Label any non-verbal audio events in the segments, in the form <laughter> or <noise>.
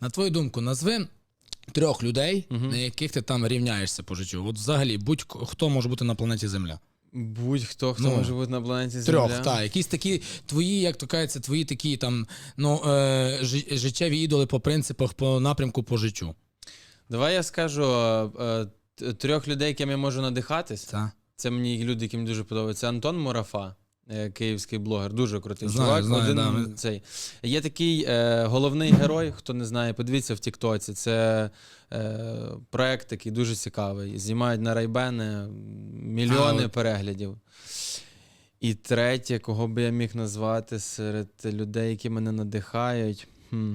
На твою думку, назви трьох людей, Мгм. на яких ти там рівняєшся по життю. От взагалі, будь-хто може бути на планеті Земля. Будь-хто, хто Ну, може бути на планеті Трьох, так. Якісь такі твої, як то кажеться, твої такі там ну, е, життєві ідоли по принципах, по напрямку по життю. Давай я скажу е, е, трьох людей, яким я можу надихатись. Та. Це мені люди, мені дуже подобаються. Антон Мурафа, київський блогер, дуже крутий Знаю, чувак. знаю, один да, цей. Є такий е, головний герой, хто не знає, подивіться в Тіктоці. Це е, проект такий дуже цікавий. Знімають на райбени мільйони А, переглядів. І третє, кого би я міг назвати серед людей, які мене надихають. Хм.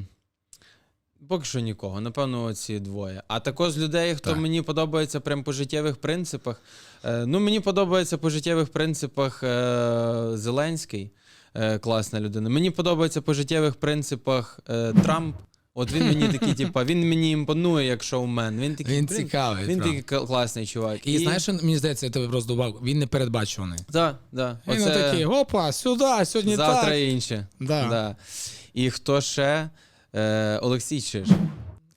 Поки що нікого, напевно, ці двоє. А також людей, хто Так. мені подобається прям по життєвих принципах. Е, ну, мені подобається по життєвих принципах е, Зеленський, е, класна людина. Мені подобається по життєвих принципах е, Трамп. От він мені такий, типа, він мені імпонує як шоумен. Він такий, Він цікавий. Він такий класний чувак. І, знаєш, що, мені здається, я тебе просто добав, він не передбачуваний. да, да. Він Оце такий, опа, сюди, сьогодні завтра так. інше. Да. Да. І хто ще? Е, Олексій Чиж.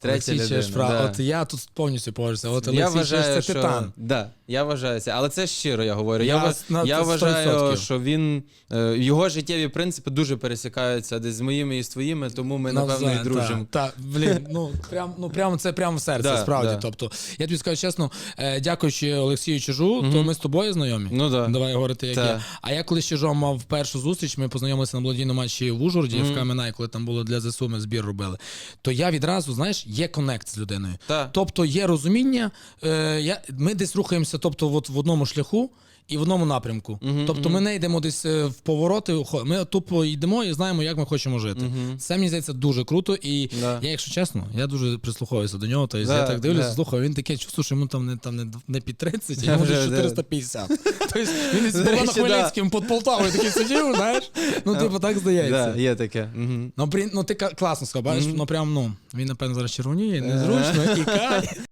Третя Олексій людина. Чеш, да. От я тут повністю погоджуюся. От я вважаю, Чеш це що... титан. Да, я вважаю це. Але це щиро я говорю. Я, Я на я вважаю, 100%. що він е, його життєві принципи дуже пересікаються десь з моїми і з твоїми, тому ми, напевно, і дружимо. Так, та, блін, ну прям, ну прям це прямо в серці, <laughs> Да, справді. да. Тобто, я тобі скажу чесно, е, дякуючи Олексію Чижу, то ми з тобою знайомі. Ну да. Давай говорити, як Та. є. А я коли з Чижом мав першу зустріч, ми познайомилися на благодійному матчі в Ужгороді, в Кам'янай, коли там було для ЗСУ, ми збір робили. То я відразу, знаєш, є конект з людиною. Та. Тобто є розуміння, е, я, ми десь рухаємося тобто, от в одному шляху. І в одному напрямку. тобто ми не йдемо десь е, в повороти, ми тупо йдемо і знаємо, як ми хочемо жити. Це мені здається дуже круто. І Да. я, якщо чесно, я дуже прислуховуюся до нього. Тобто Да, я так дивлюся, да. слухаю, він таке чувство, що йому там не там не, не під 30, а йому вже, 450. <laughs> Тобто він речі, да. Хмельницькому під Полтавою такий сидів, знаєш? Ну, типу, так здається. Да, є таке. Угу. Ну, ну ти класно сказав, бачиш, ну прям ну він напевно зараз червоніє, незручно, і <laughs> кай.